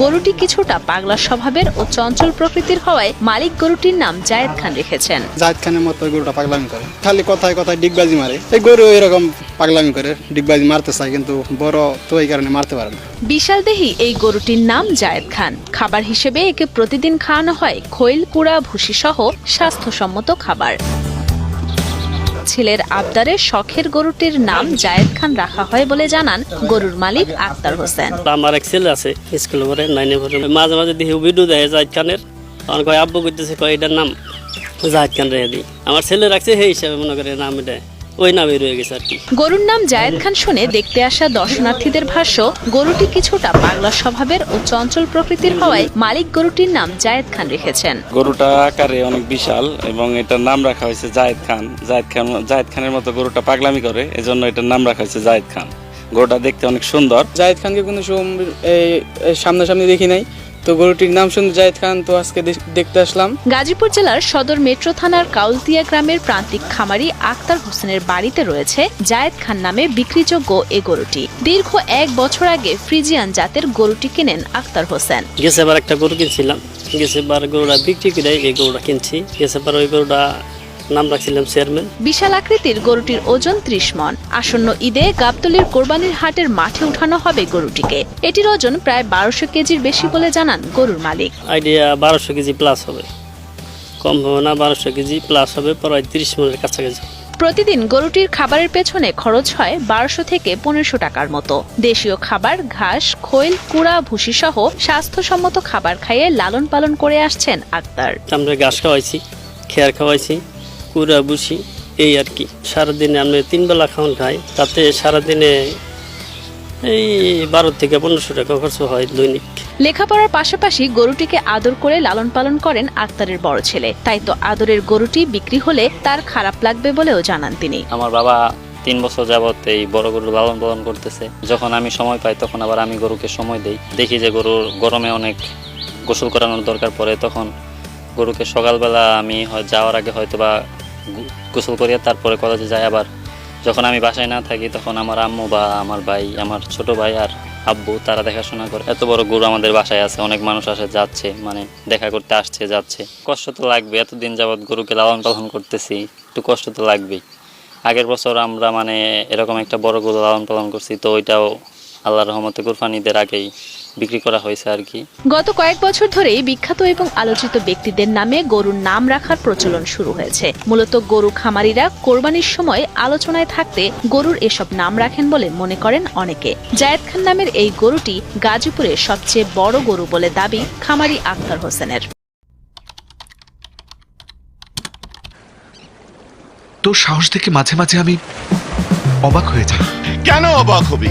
গরুটি কিছুটা পাগলা স্বভাবের ও চঞ্চল প্রকৃতির হওয়ায় মালিক গরুটির নাম জায়েদ খান রেখেছেন। জাহিদ খানের মতো গরুটা পাগলামি করে। খালি কথায় কথায় ডিগবাজি মারে। এই গরু এরকম পাগলামি করে ডিগবাজি মারতে চায় কিন্তু বড় তো এই কারণে মারতে পারে না। বিশাল দেহি এই গরুটির নাম জায়েদ খান। খাবার হিসেবে একে প্রতিদিন খাওয়ানো হয় খৈল কুড়া ভুসি সহ স্বাস্থ্যসম্মত খাবার। ছেলের আবদারে শখের গরুটির নাম জায়েদ খান রাখা হয় বলে জানান গরুর মালিক আক্তার হোসেন। আমার এক ছেলে আছে, স্কুলে পড়ে, নাইনে পড়ে। মাঝে মাঝে দেখি ভিডিও দেয় জায়েদ খানের। তখন কয়, আব্বু করতেছে কয়, এটার নাম জাহেদ খান রেহাদি আমার ছেলে রাখছে সেই হিসাবে মনে করে নাম এটা ওই নামে রয়ে গেছে আর কি। গরুর নাম জায়েদ খান শুনে দেখতে আসা দর্শনার্থীদের ভাষ্য গরুটি কিছুটা পাগলা স্বভাবের ও চঞ্চল প্রকৃতির হওয়ায় মালিক গরুটির নাম জায়েদ খান রেখেছেন। গরুটা আকারে অনেক বিশাল এবং এটার নাম রাখা হয়েছে জায়েদ খান। জায়েদ খান জায়েদ খানের মতো গরুটা পাগলামি করে এজন্য এটার নাম রাখা হয়েছে জায়েদ খান। গরুটা দেখতে অনেক সুন্দর। জাহিদ খানকে কোনো সামনাসামনি দেখি নাই। তো গরুটির নাম শুনে জাহিদ খান তো আজকে দেখতে আসলাম। গাজীপুর জেলার সদর মেট্রো থানার কাউলতিয়া গ্রামের প্রান্তিক খামারি আক্তার হোসেনের বাড়িতে রয়েছে জায়েদ খান নামে বিক্রিযোগ্য এ গরুটি। দীর্ঘ এক বছর আগে ফ্রিজিয়ান জাতের গরুটি কিনেন আক্তার হোসেন। গেছে এবার একটা গরু কিনছিলাম। গেছে এবার গরুটা বিক্রি করে এই গরুটা কিনছি। গেছে এবার ওই গরুটা নাম রাখছিলাম চেয়ারম্যান। বিশাল আকৃতির গরুটির ওজন ত্রিশ মন। আসন্ন ঈদে গাবতলির কোরবানির হাটের মাঠে উঠানো হবে গরুটিকে। এটির ওজন প্রায় বারোশো কেজির বেশি বলে জানান গরুর মালিক। আইডিয়া বারোশো কেজি প্লাস হবে। কম হবে না বারোশো কেজি প্লাস হবে প্রায় তিরিশ মনের কাছাকাছি। প্রতিদিন গরুটির খাবারের পেছনে খরচ হয় বারোশো থেকে পনেরোশো টাকার মতো। দেশীয় খাবার ঘাস খৈল কুড়া ভুসি সহ স্বাস্থ্যসম্মত খাবার খাইয়ে লালন পালন করে আসছেন আক্তার। আমরা ঘাস খাওয়াইছি খেয়ার খাওয়াইছি কুড়া বুসি এই আর কি। সারাদিনে আমি তিনবেলা খাওয়ান খাই তাতে সারাদিনে এই বারো থেকে পনেরোশো টাকা খরচ হয় দৈনিক। লেখাপড়ার পাশাপাশি গরুটিকে আদর করে লালন পালন করেন আক্তারের বড় ছেলে। তাই তো আদরের গরুটি বিক্রি হলে তার খারাপ লাগবে বলেও জানান তিনি। আমার বাবা তিন বছর যাবত এই বড় গরু লালন পালন করতেছে। যখন আমি সময় পাই তখন আবার আমি গরুকে সময় দেই। দেখি যে গরুর গরমে অনেক গোসল করানোর দরকার পড়ে তখন গরুকে সকালবেলা আমি হয়- যাওয়ার আগে হয়তো বা গোসল করিয়া তারপরে কলেজে যাই। আবার যখন আমি বাসায় না থাকি, তখন আমার আম্মু বা আমার ভাই, আমার ছোট ভাই আর আব্বু, তারা দেখাশোনা করে। এত বড় গরু আমাদের বাসায় আছে। অনেক মানুষ আসে, যাচ্ছে মানে দেখা করতে আসছে, যাচ্ছে। কষ্ট তো লাগবে। এতদিন যাবৎ গরুকে লালন পালন করতেছি। একটু কষ্ট তো লাগবেই। আগের বছর আমরা মানে এরকম একটা বড় গরু লালন পালন করছি, তো ওইটাও আল্লাহ রহমতে কুরবানিদের আগেই বিক্রি করা হয়েছে আর কি। গত কয়েক বছর ধরেই বিখ্যাত এবং আলোচিত ব্যক্তিদের নামে গরুর নাম রাখার প্রচলন শুরু হয়েছে। মূলত গরু খামারিরা কোরবানির সময় আলোচনায় থাকতে গরুর এসব নাম রাখেন বলে মনে করেন অনেকে। জায়েদ খান নামের এই গরুটি গাজীপুরের সবচেয়ে বড় গরু বলে দাবি খামারি আক্তার হোসেনের। তোর সাহস দেখে মাঝে মাঝে আমি অবাক হয়ে যাই। কেন অবাক হবি?